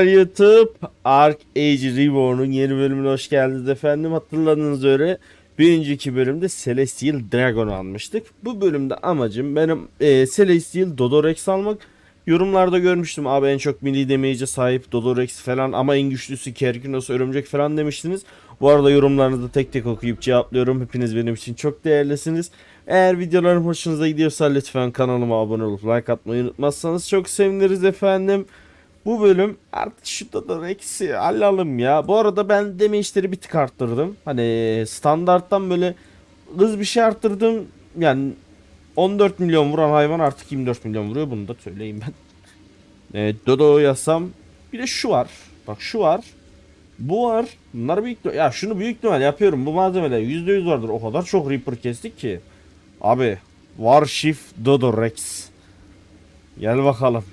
YouTube Ark Age Reborn'un yeni bölümüne hoş geldiniz efendim. Hatırladığınız üzere bir önceki bölümde Celestial Dragon almıştık. Bu bölümde amacım benim e, Celestial Dodorex almak. Yorumlarda görmüştüm abi en çok milli damage'e sahip Dodorex falan ama en güçlüsü Kerkinos örümcek falan demiştiniz. Bu arada yorumlarınızı tek tek okuyup cevaplıyorum. Hepiniz benim için çok değerlisiniz. Eğer videolarım hoşunuza gidiyorsa lütfen kanalıma abone olup like atmayı unutmazsanız çok seviniriz efendim. Bu bölüm artık şu Dodorex'i alalım ya. Bu arada ben damage'leri bir tık arttırdım. Hani standarttan böyle hız bir şey arttırdım. Yani 14 milyon vuran hayvan artık 24 milyon vuruyor. Bunu da söyleyeyim ben. Evet, Dodo yazsam. Bir de şu var. Bak şu var. Bu var. Bunlar büyük Ya şunu büyük ihtimal yapıyorum. Bu malzemeler %100 vardır. O kadar çok Reaper kestik ki. Abi. Warshift Dodorex. Gel bakalım.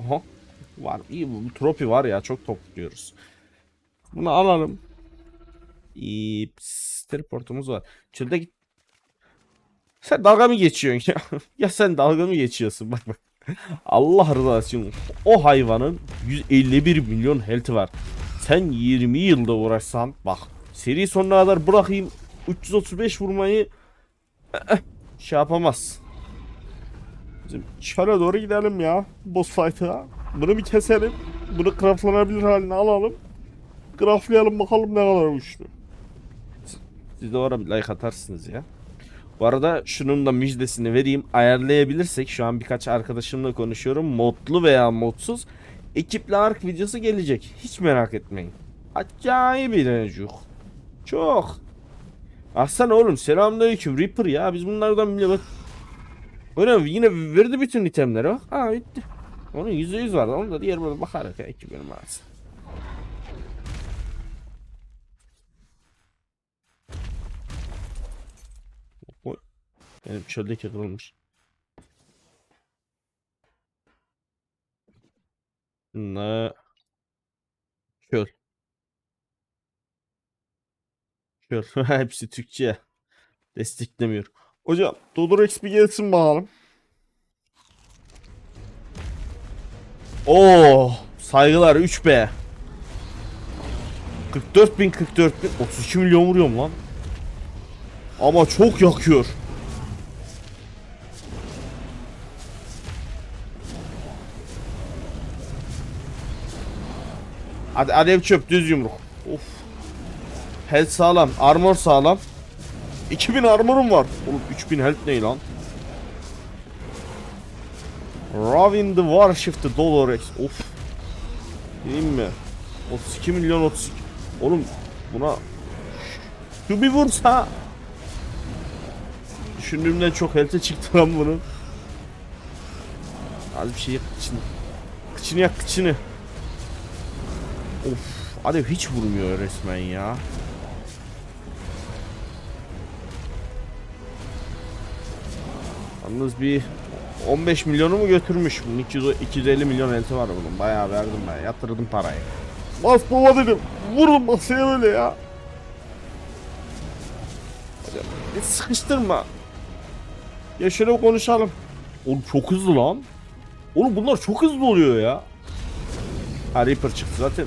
Aha. Var. İyi bu, tropi var ya. Çok topluyoruz. Bunu alalım. İyi. pss, Teleportumuz var. Çölde git. Sen dalga mı geçiyorsun ya? ya sen dalga mı geçiyorsun? Bak bak. Allah rızası için o hayvanın 151 milyon health'i var. Sen 20 yılda uğraşsan bak seri sonuna kadar bırakayım 335 vurmayı eh, şey yapamaz. Bizim çöle doğru gidelim ya boss fight'a. Bunu bir keselim. Bunu craftlanabilir haline alalım. Craftlayalım bakalım ne kadar güçlü. Siz- de oraya bir like atarsınız ya. Bu arada şunun da müjdesini vereyim. Ayarlayabilirsek şu an birkaç arkadaşımla konuşuyorum. Modlu veya modsuz ekiple ark videosu gelecek. Hiç merak etmeyin. Acayip iğrenecek. Çok. Aslan oğlum selamünaleyküm Reaper ya. Biz bunlardan bile bak. Öyle yine verdi bütün itemleri bak. Ha bitti. Onun yüzde yüz vardı. Onu da diğer bölüm bakarız ya. iki bölüm arası. Oy. Benim çöldeki kırılmış. Ne? Çöl. Çöl. Hepsi Türkçe. Desteklemiyor. Hocam Dodorex bir gelsin bakalım. Oo, saygılar 3B. 44 bin 44 bin 32 milyon vuruyorum lan. Ama çok yakıyor. Hadi alev çöp düz yumruk. Of. Health sağlam, armor sağlam. 2000 armorum var. Oğlum 3000 health ne lan? Ravin the Warshift Dolorex. Of. Diyeyim mi? 32 milyon 32. Oğlum buna şu bir vursa Düşündüğümden çok health'e çıktı lan bunun. Az bir şey yak kıçını. Kıçını yak kıçını. Of. Alev hiç vurmuyor resmen ya. Yalnız bir 15 milyonu mu götürmüş? Bunun 200, 250 milyon elti var bunun. Bayağı verdim ben. Yatırdım parayı. Bas baba dedim. Vurun masaya böyle ya. Hocam, sıkıştırma. Ya şöyle konuşalım. Oğlum çok hızlı lan. Oğlum bunlar çok hızlı oluyor ya. Ha Reaper çıktı zaten.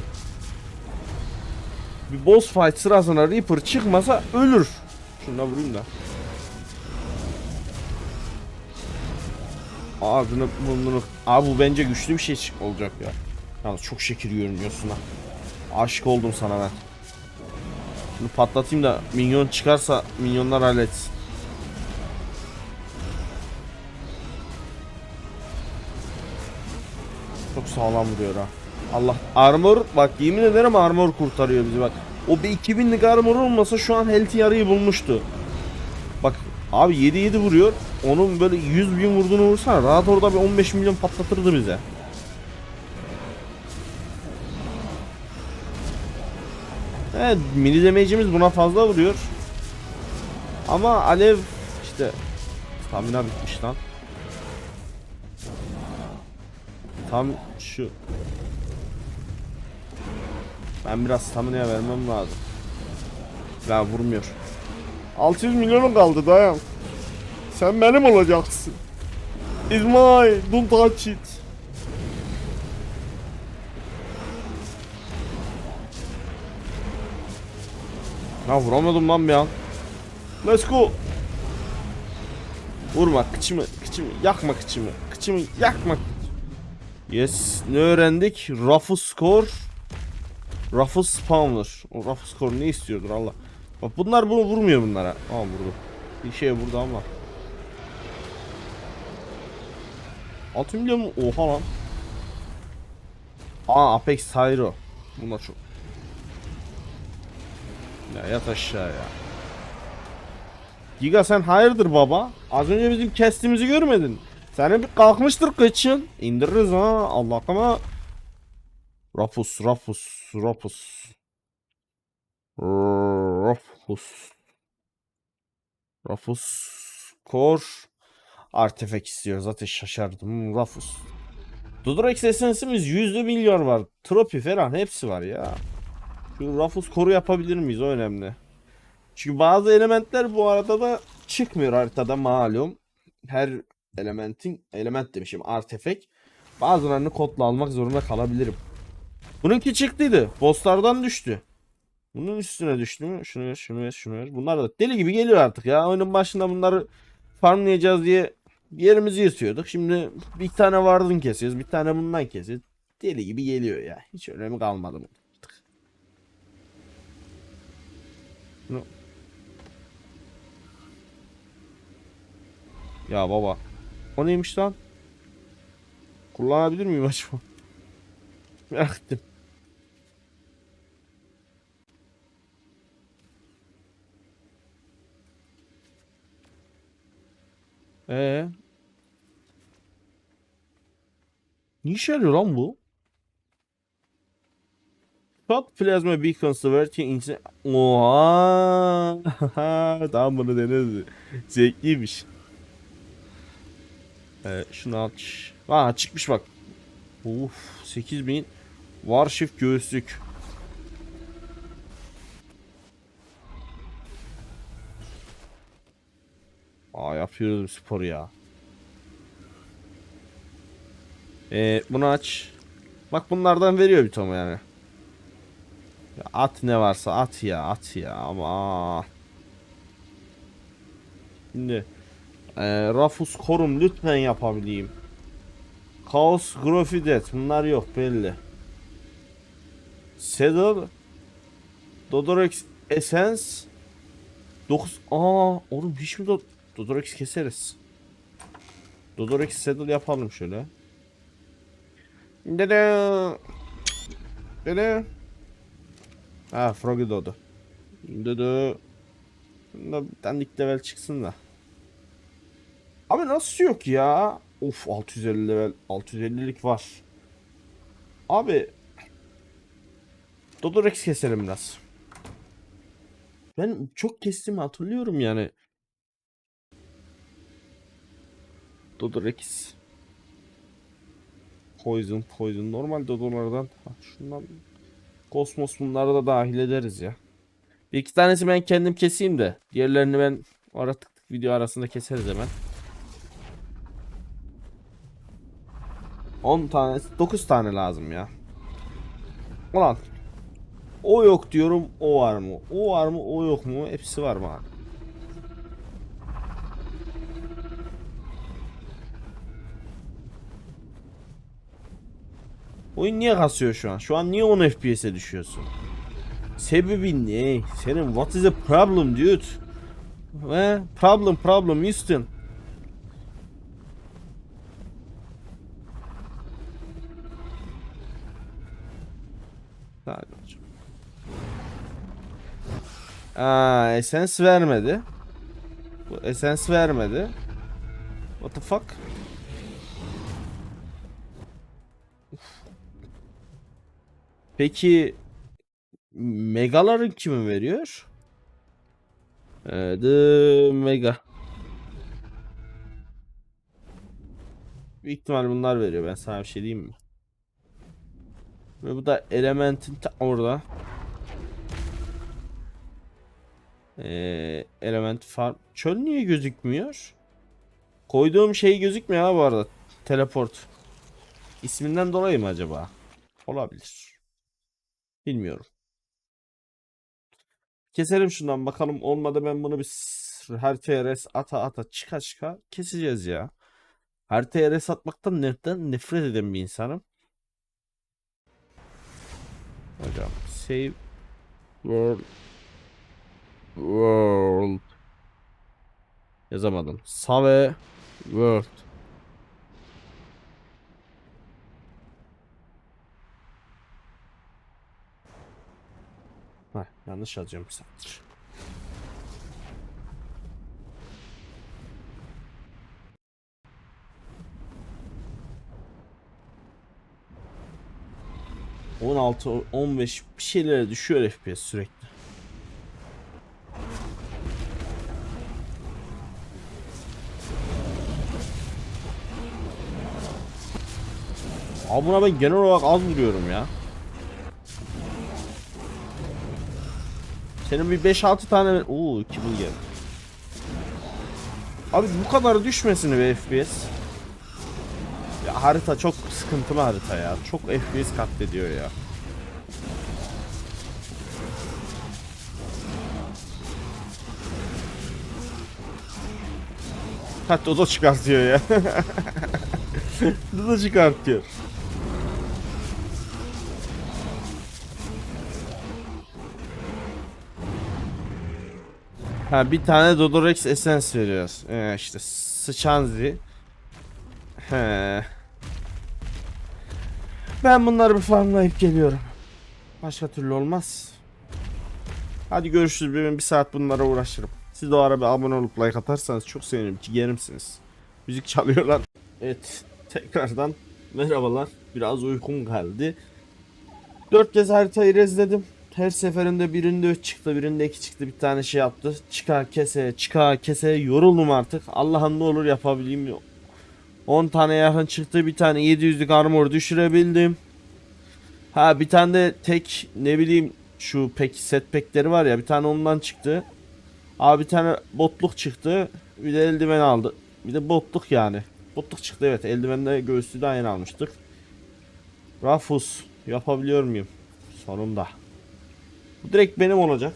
Bir boss fight sırasında Reaper çıkmasa ölür. Şuna vurayım da. Ağzını burnunu. Abi bu bence güçlü bir şey olacak ya. Yalnız çok şekil görünüyorsun ha. Aşık oldum sana ben. Bunu patlatayım da minyon çıkarsa minyonlar halletsin. Çok sağlam vuruyor ha. Allah armor bak yemin ederim armor kurtarıyor bizi bak. O bir 2000'lik armor olmasa şu an health yarıyı bulmuştu. Abi 7-7 vuruyor. Onun böyle 100 bin vurduğunu vursana rahat orada bir 15 milyon patlatırdı bize. Evet mini damage'imiz buna fazla vuruyor. Ama alev işte stamina bitmiş lan. Tam şu. Ben biraz stamina'ya vermem lazım. Ya vurmuyor. 600 milyonun kaldı dayan. Sen benim olacaksın. İsmail, don't touch it. Ya vuramadım lan bir an. Let's go. Vurma kıçımı, kıçımı, yakma kıçımı, kıçımı yakma. Yes, ne öğrendik? Raffus score, Raffus spawner. O Raffus score ne istiyordur Allah. Bak bunlar bunu vurmuyor bunlara. Aa vurdu. Bir şey vurdu ama. 6 milyon mu? Oha lan. Aa Apex Tyro. Bunlar çok. Ya yat aşağı ya. Giga sen hayırdır baba? Az önce bizim kestiğimizi görmedin. Senin bir kalkmıştır kıçın. İndiririz ha Allah'ıma. Rapus, Rapus, Rapus. Rapus. Rapus. Kor. Artefak istiyor. Zaten şaşardım. Rafus. Dodrex esansımız yüzde milyar var. Tropi falan hepsi var ya. Şu Rafus koru yapabilir miyiz? O önemli. Çünkü bazı elementler bu arada da çıkmıyor haritada malum. Her elementin, element demişim artefak. Bazılarını kodla almak zorunda kalabilirim. Bununki çıktıydı. Bosslardan düştü. Bunun üstüne düştü mü? Şunu ver, şunu ver, şunu ver. Bunlar da deli gibi geliyor artık ya. Oyunun başında bunları farmlayacağız diye yerimizi yırtıyorduk. Şimdi bir tane vardın kesiyoruz, bir tane bundan kesiyoruz. Deli gibi geliyor ya. Hiç önemi kalmadı bunun. Bunu- Ya baba. O neymiş lan? Kullanabilir miyim acaba? Merak ettim. Ee. Ne işe yarıyor lan bu? Shot plasma beacons diverting into... Oha! tamam bunu deneriz. Zevkliymiş. Ee, şunu aç. Aa çıkmış bak. Uf 8000 Warship göğüslük. Aa yapıyoruz spor ya. Ee, bunu aç. Bak bunlardan veriyor bir toma yani. Ya at ne varsa at ya at ya ama. Şimdi ee, Rafus Korum lütfen yapabileyim. Chaos Grofidet bunlar yok belli. Saddle Dodorex Essence 9 Aa oğlum hiç mi do Dodorex keseriz. Dodorex Saddle yapalım şöyle. Dede. Dede. Ha Froggy Dodo. Dede. Bunda bir dandik level çıksın da. Abi nasıl yok ya? Of 650 level 650'lik var. Abi Dodorex keselim biraz. Ben çok kestiğimi hatırlıyorum yani. Dodorex. Poison, Poison. Normal Dodolardan. Ha, şundan Kosmos bunları da dahil ederiz ya. Bir iki tanesi ben kendim keseyim de. Diğerlerini ben ara tık tık video arasında keseriz hemen. 10 tane, 9 tane lazım ya. Ulan. O yok diyorum, o var mı? O var mı, o yok mu? Hepsi var mı abi? Oyun niye kasıyor şu an? Şu an niye 10 FPS'e düşüyorsun? Sebebi ne? Senin what is the problem dude? He? Problem problem Houston. Hocam. Aa, esens vermedi. Bu esens vermedi. What the fuck? Peki Megaların kimi veriyor? Ee, The Mega. Büyük ihtimal bunlar veriyor. Ben sana bir şey diyeyim mi? Ve bu da elementin ta orada. Ee, element farm. Çöl niye gözükmüyor? Koyduğum şey gözükmüyor ha bu arada. Teleport. İsminden dolayı mı acaba? Olabilir. Bilmiyorum. Keselim şundan bakalım olmadı ben bunu bir s- haritaya res ata ata çıka çıka keseceğiz ya. Haritaya res atmaktan nefret, nefret eden bir insanım. Hocam save world world yazamadım. Save world yanlış bir saattir. On altı, on beş bir şeylere düşüyor FPS sürekli. Abi buna ben genel olarak az vuruyorum ya. Senin bir 5-6 tane... Oo 2 bu geldi. Abi bu kadar düşmesin be FPS. Ya harita çok sıkıntılı harita ya. Çok FPS katlediyor ya. Ha Dodo çıkartıyor ya. Dodo çıkartıyor. Ha bir tane Dodorex Essence veriyoruz. Ee, işte Sıçanzi. He. Ben bunları bir farmlayıp geliyorum. Başka türlü olmaz. Hadi görüşürüz. Ben bir saat bunlara uğraşırım. Siz de o ara bir abone olup like atarsanız çok sevinirim. Ciğerimsiniz. Müzik çalıyorlar. Evet. Tekrardan merhabalar. Biraz uykum geldi. Dört kez haritayı rezledim. Her seferinde birinde 3 çıktı, birinde 2 çıktı. Bir tane şey yaptı. Çıkar kese, çıkar kese. Yoruldum artık. Allah'ım ne olur yapabileyim. 10 tane yakın çıktı. Bir tane 700'lük armor düşürebildim. Ha bir tane de tek ne bileyim şu pek set pekleri var ya bir tane ondan çıktı. Abi bir tane botluk çıktı. Bir de eldiven aldı. Bir de botluk yani. Botluk çıktı evet. Eldivenle göğüslü de aynı almıştık. Rafus yapabiliyor muyum? Sonunda. Bu direkt benim olacak.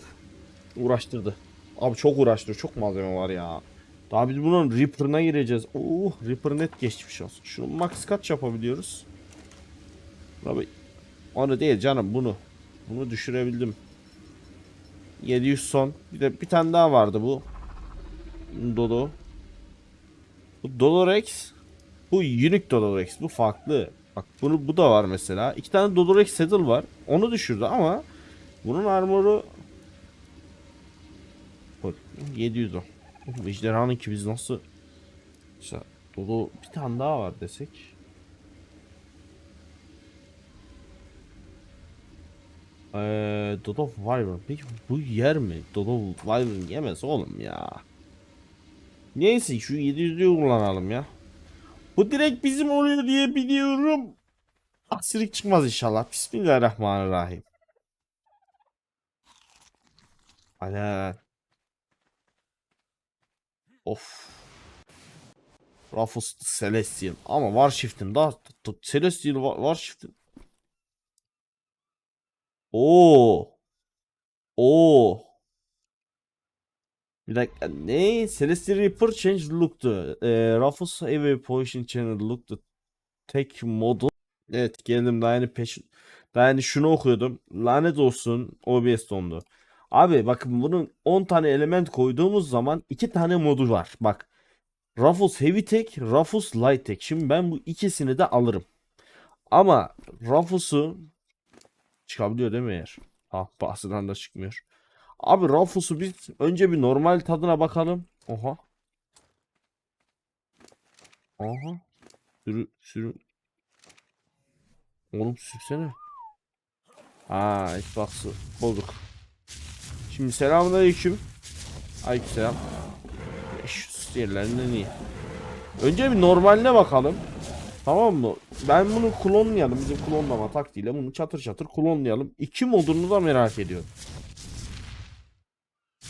Uğraştırdı. Abi çok uğraştırdı. Çok malzeme var ya. Daha biz bunun Reaper'ına gireceğiz. Oh Reaper net geçmiş olsun. Şunu max kaç yapabiliyoruz? Abi onu değil canım bunu. Bunu düşürebildim. 700 son. Bir de bir tane daha vardı bu. Dodo. Bu Dolorex. Bu Unique Dolorex. Bu farklı. Bak bunu bu da var mesela. İki tane Dolorex Saddle var. Onu düşürdü ama bunun armoru Bak, 700 o. Oğlum ejderhanın ki biz nasıl Mesela Dodo bir tane daha var desek. Eee Dodo Wyvern. Peki bu yer mi? Dodo Wyvern yemez oğlum ya. Neyse şu 700'lüğü kullanalım ya. Bu direkt bizim oluyor diye biliyorum. Aksilik çıkmaz inşallah. Bismillahirrahmanirrahim. Aynen. Of. Rufus Celestial. Ama Warshift'in daha t- t- Celestial Wa- Warshift'in. Oo. Oo. Bir dakika ne? Celestial Reaper change look'tu. Ee, Rufus Heavy Potion Channel look'tu. Tek modu. Evet geldim daha yeni peş... Daha yeni şunu okuyordum. Lanet olsun OBS dondu. Abi bakın bunun 10 tane element koyduğumuz zaman 2 tane modu var. Bak. Rufus Heavy Tech, Rufus Light Tech. Şimdi ben bu ikisini de alırım. Ama Rufus'u çıkabiliyor değil mi eğer? Ha bahseden de çıkmıyor. Abi Rufus'u biz önce bir normal tadına bakalım. Oha. Aha. Sürü sürü. Oğlum sürsene. Ha Xbox'ı bulduk. Şimdi selamünaleyküm. Aleykümselam. 500 yerlerinden iyi. Önce bir normaline bakalım. Tamam mı? Ben bunu klonlayalım. Bizim klonlama taktiğiyle bunu çatır çatır klonlayalım. İki modunu da merak ediyorum.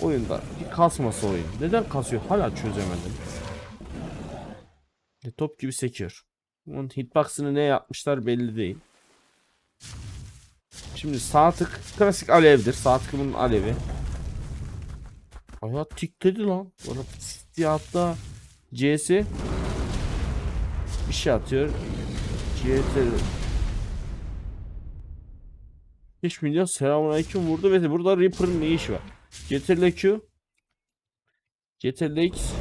Oyunda bir kasması oyun. Neden kasıyor? Hala çözemedim. E, top gibi sekiyor. Bunun hitbox'ını ne yapmışlar belli değil. Şimdi sağ tık klasik alevdir. Sağ tıkımın alevi. Hayat tikledi lan. Bana siyahatta CS bir şey atıyor. CT 5 milyon selamünaleyküm vurdu ve burada Reaper'ın ne işi var? CTRL Q CTRL X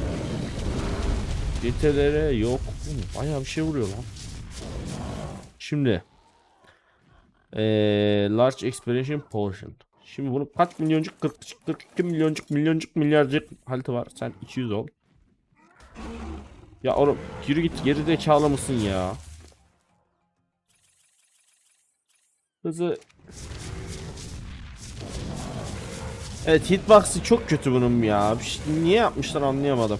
CTRL yok. Bayağı bir şey vuruyor lan. Şimdi eee Large Expansion Potion. Şimdi bunu kaç milyoncuk 40 42 milyoncuk milyoncuk milyarcık halti var. Sen 200 ol. Ya oğlum yürü git geri zekalı mısın ya? Hızı Evet hitbox'ı çok kötü bunun ya. Şey- niye yapmışlar anlayamadım.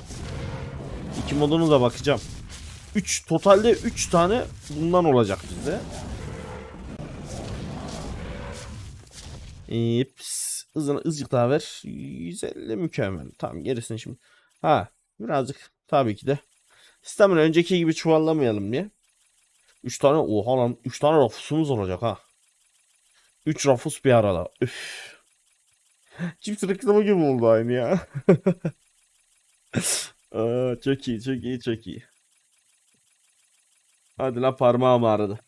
İki modunu da bakacağım. 3 totalde 3 tane bundan olacak bizde. Ee, pis, hızını azıcık daha ver. 150 mükemmel. Tamam gerisini şimdi. Ha birazcık tabii ki de. Stamina önceki gibi çuvallamayalım diye. 3 tane oha lan 3 tane rafusumuz olacak ha. 3 rafus bir arada. Üf. Çift reklamı gibi oldu aynı ya. Aa, çok iyi çok iyi çok iyi. Hadi la parmağım ağrıdı.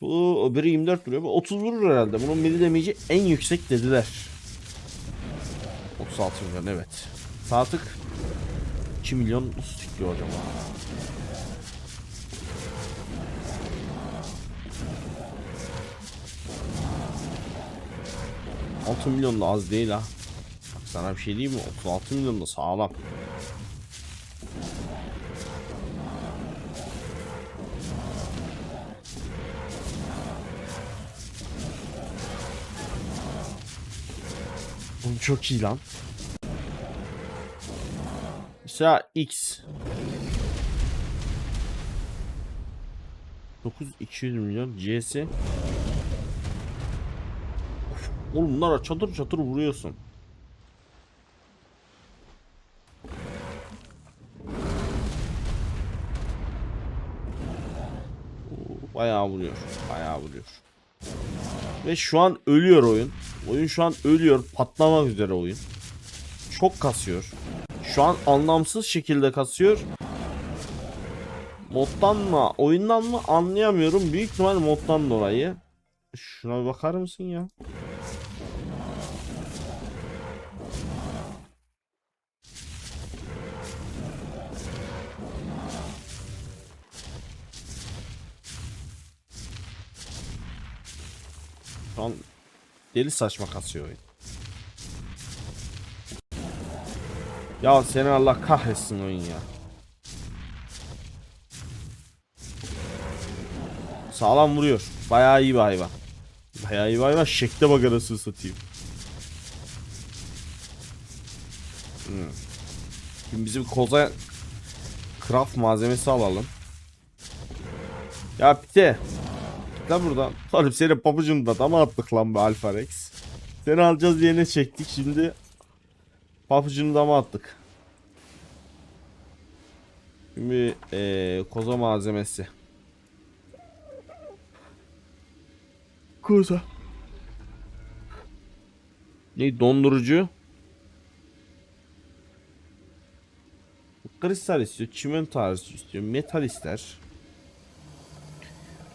Bu biri 24 vuruyor. Bu 30 vurur herhalde. Bunun mili damage'i en yüksek dediler. 36 milyon evet. Saatlik 2 milyon tutuyor acaba? Altı milyon da az değil ha. Bak sana bir şey diyeyim mi? 36 milyon da sağlam. Çok iyi lan. Mesela X 9 200 milyon CS Of, Oğlum bunlara çatır çatır vuruyorsun. Bayağı vuruyor. Bayağı vuruyor. Ve şu an ölüyor oyun. Oyun şu an ölüyor. Patlamak üzere oyun. Çok kasıyor. Şu an anlamsız şekilde kasıyor. Moddan mı, oyundan mı anlayamıyorum. Büyük ihtimal moddan dolayı. Şuna bir bakar mısın ya? Şu an deli saçma kasıyor oyun. Ya seni Allah kahretsin oyun ya. Sağlam vuruyor. Bayağı iyi bir hayvan. Bayağı iyi bir hayvan. Şekle bak arasını satayım. Hmm. Şimdi bizim koza craft malzemesi alalım. Ya pite. Git lan buradan. Oğlum senin pabucunu da dama attık lan bu Alpha Rex. Seni alacağız yerine çektik şimdi. Papucunu dama attık. Şimdi eee koza malzemesi. Koza. Ne dondurucu? Kristal istiyor, çimento istiyor, metal ister.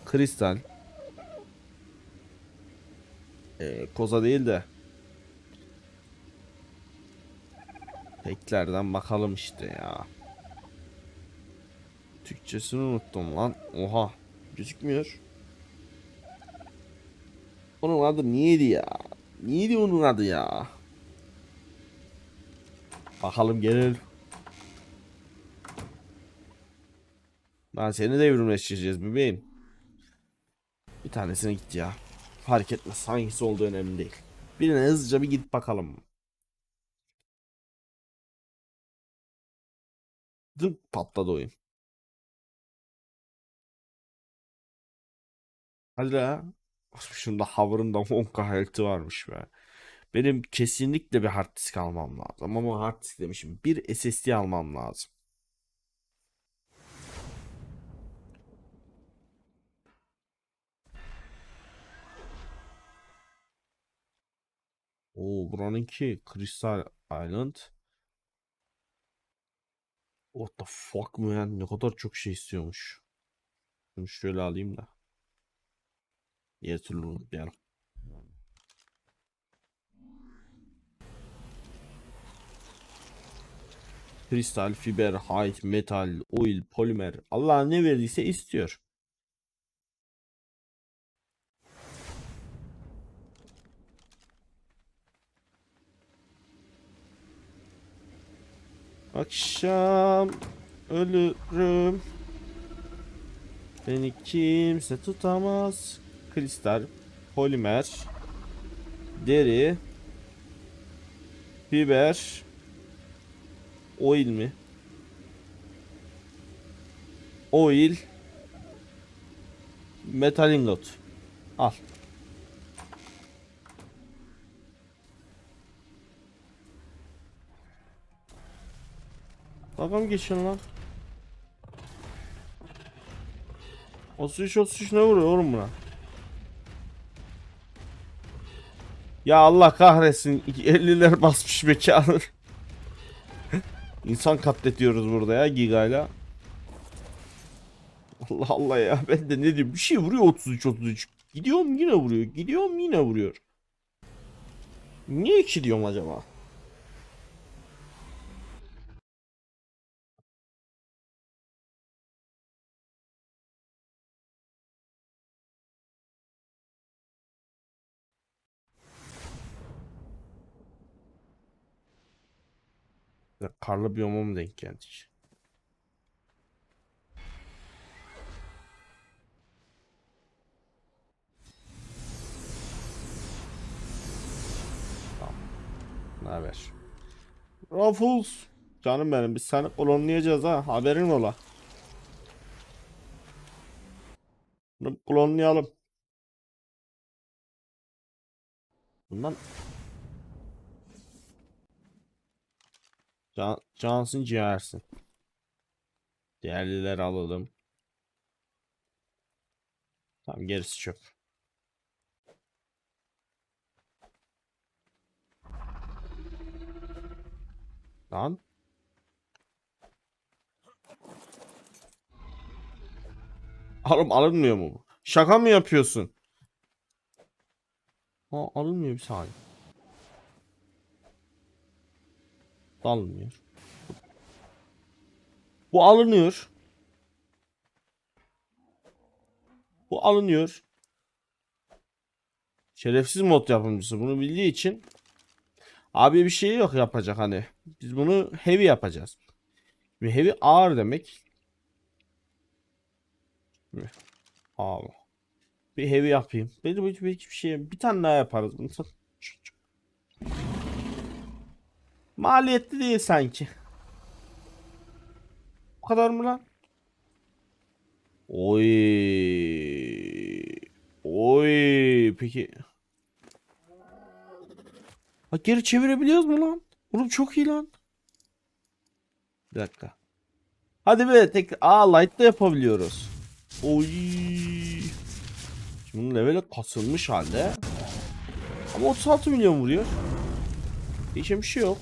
Kristal. Ee, koza değil de. Teklerden bakalım işte ya. Türkçesini unuttum lan. Oha. Gözükmüyor. Onun adı neydi ya? Neydi onun adı ya? Bakalım gelir. Ben seni de evrimleştireceğiz bebeğim. Bir tanesine git ya. Fark etmez. Hangisi olduğu önemli değil. Birine hızlıca bir gidip bakalım. Dıp patladı oyun. Hadi la. Şunda hover'ın da 10k health'i varmış be. Benim kesinlikle bir hard disk almam lazım. Ama hard disk demişim. Bir SSD almam lazım. Oo buranınki kristal Island. What the fuck man? Ne kadar çok şey istiyormuş. Şunu şöyle alayım da. Diğer türlü unutmayalım. Kristal, fiber, height, metal, oil, polimer. Allah ne verdiyse istiyor. Akşam ölürüm. Beni kimse tutamaz. Kristal, polimer, deri, biber, oil mi? Oil, metal ingot. Al. Dalga mı geçiyorsun lan? 33 33 ne vuruyor oğlum buna? Ya Allah kahretsin 50'ler basmış mekanı. İnsan katletiyoruz burada ya gigayla. Allah Allah ya ben de ne diyeyim bir şey vuruyor 33 33. Gidiyorum yine vuruyor. Gidiyorum yine vuruyor. Niye 2 diyorum acaba? Ya Karlı biyoma mı denk geldik? Tamam. Ne haber? Ruffles. Canım benim biz seni klonlayacağız ha. Haberin ola. Bunu klonlayalım. Bundan Can, ciğersin. Değerliler alalım. Tamam gerisi çöp. Lan. Alım alınmıyor mu bu? Şaka mı yapıyorsun? Ha alınmıyor bir saniye. Alınmıyor. Bu alınıyor. Bu alınıyor. Şerefsiz mod yapımcısı bunu bildiği için abi bir şey yok yapacak hani. Biz bunu heavy yapacağız. Ve heavy ağır demek. Abi. Bir heavy yapayım. Benim hiç bir şey bir tane daha yaparız bunu. Maliyetli değil sanki. Bu kadar mı lan? Oy. Oy. Peki. Ha geri çevirebiliyoruz mu lan? Oğlum çok iyi lan. Bir dakika. Hadi be tek Aa light da yapabiliyoruz. Oy. Şimdi bunun leveli kasılmış halde. Ama 36 milyon vuruyor. Değişen bir şey yok.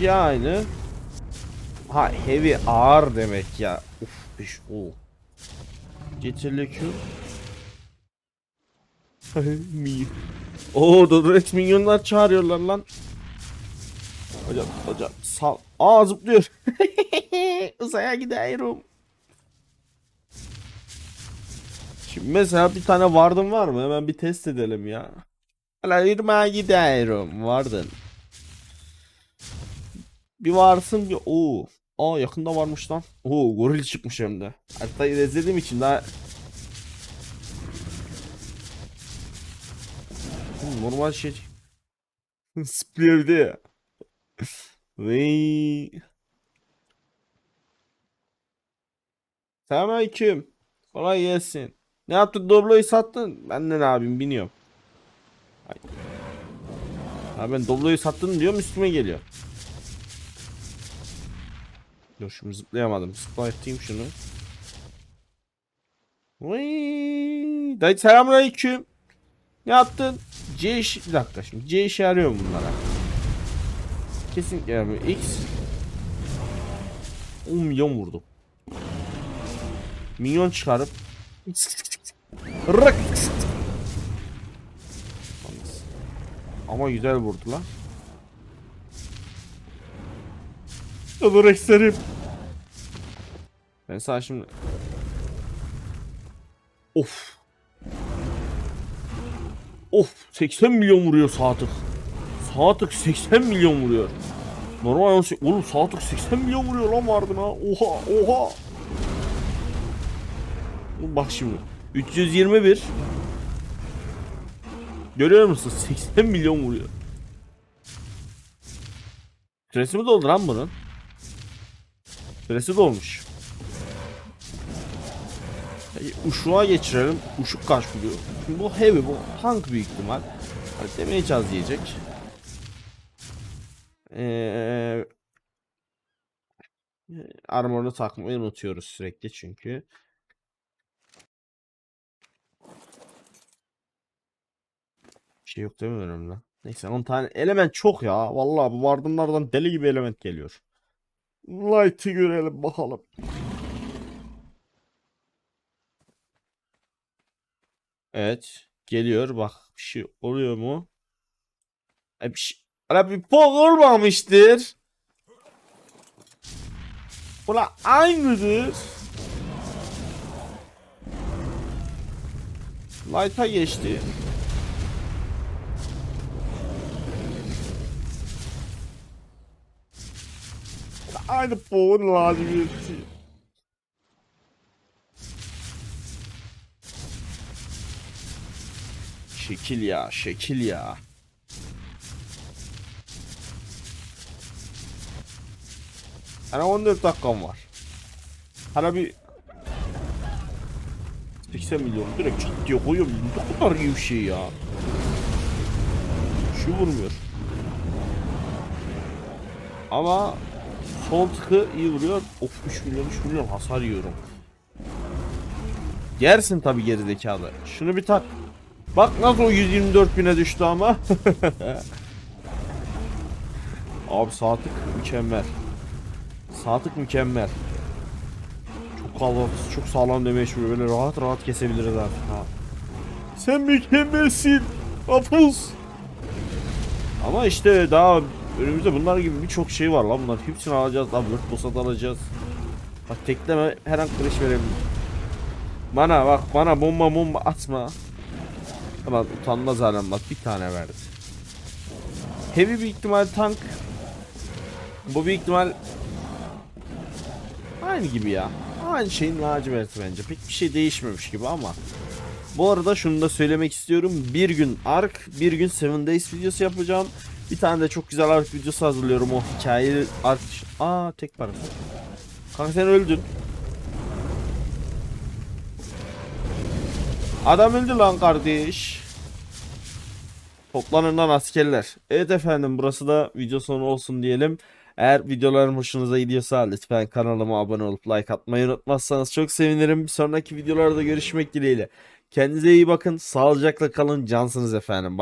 Ya aynı. Ha heavy ağır demek ya. Uf beş o. Getirli Q. Mi. Oo Dodrex minyonlar çağırıyorlar lan. Hocam hocam sal. Aa zıplıyor. Uzaya gidiyorum. Şimdi mesela bir tane vardın var mı? Hemen bir test edelim ya. Hala yırmaya gidiyorum. Vardın. Bir varsın bir o. Aa yakında varmış lan. Oo goril çıkmış hem de. Hatta izlediğim için daha normal şey. Zıplıyor bir de ya. Vey. Selamünaleyküm. Kolay gelsin. Ne yaptın? Doblo'yu sattın. Ben de ne yapayım bilmiyorum. Ay. Ha ben Doblo'yu sattın diyorum üstüme geliyor. Dur şimdi zıplayamadım. Zıplayayım şunu. Vay. Dayı selamünaleyküm. Ne yaptın? C iş bir dakika şimdi C işe yarıyor mu bunlara? Kesinlikle yaramıyor. X 10 milyon vurdum. Milyon çıkarıp Rık. Ama güzel vurdu. Dur ekserim. Ben sana şimdi Of. Of 80 milyon vuruyor saatlik. Saatlik 80 milyon vuruyor. Normal on- oğlum saatlik 80 milyon vuruyor lan vardı ha. Oha oha. Bak şimdi 321 Görüyor musun? 80 milyon vuruyor. Süresi mi doldu lan bunun? Süresi dolmuş. E, Uşuğa geçirelim. Uşuk kaç vuruyor? Şimdi bu heavy, bu tank büyük ihtimal. Hadi demeye caz diyecek. Ee, armorunu takmayı unutuyoruz sürekli çünkü. Bir şey yok mi önümde? Neyse 10 tane element çok ya. Vallahi bu vardımlardan deli gibi element geliyor. Light'ı görelim bakalım. Evet. Geliyor bak. Bir şey oluyor mu? E bir şey... Ala bir pok olmamıştır. Ula aynıdır. Light'a geçti. Aynı poğun lazımiyeti. Şekil ya, şekil ya. Hani 14 dakikam var. Hala bir 80 milyon direkt çat diye koyuyorum. Ne kadar iyi bir şey ya. Şu vurmuyor. Ama sol tıkı iyi vuruyor. Of 3 milyon 3 milyon hasar yiyorum. Yersin tabi gerizekalı. Şunu bir tak. Bak nasıl o 124 bine düştü ama. Abi saatlik mükemmel. Saatlik mükemmel. Çok kalabalık, çok sağlam demeye şöyle böyle rahat rahat kesebiliriz artık ha. Sen mükemmelsin. Hafız. Ama işte daha önümüzde bunlar gibi birçok şey var lan bunlar. Hepsini alacağız lan. Word Bossat alacağız. Bak tekleme her an kırış verebilir. Bana bak bana bomba bomba atma. Ama utanmaz alem bak bir tane verdi. Heavy bir ihtimal tank. Bu bir ihtimal aynı gibi ya. Aynı şeyin laciverti bence. Pek bir şey değişmemiş gibi ama. Bu arada şunu da söylemek istiyorum. Bir gün Ark, bir gün 7 Days videosu yapacağım. Bir tane de çok güzel Ark videosu hazırlıyorum o hikayeli Ark. Aa tek parası. Kanka sen öldün. Adam öldü lan kardeş. Toplanın lan askerler. Evet efendim burası da video sonu olsun diyelim. Eğer videolarım hoşunuza gidiyorsa lütfen kanalıma abone olup like atmayı unutmazsanız çok sevinirim. Sonraki videolarda görüşmek dileğiyle. Kendinize iyi bakın. Sağlıcakla kalın. Cansınız efendim.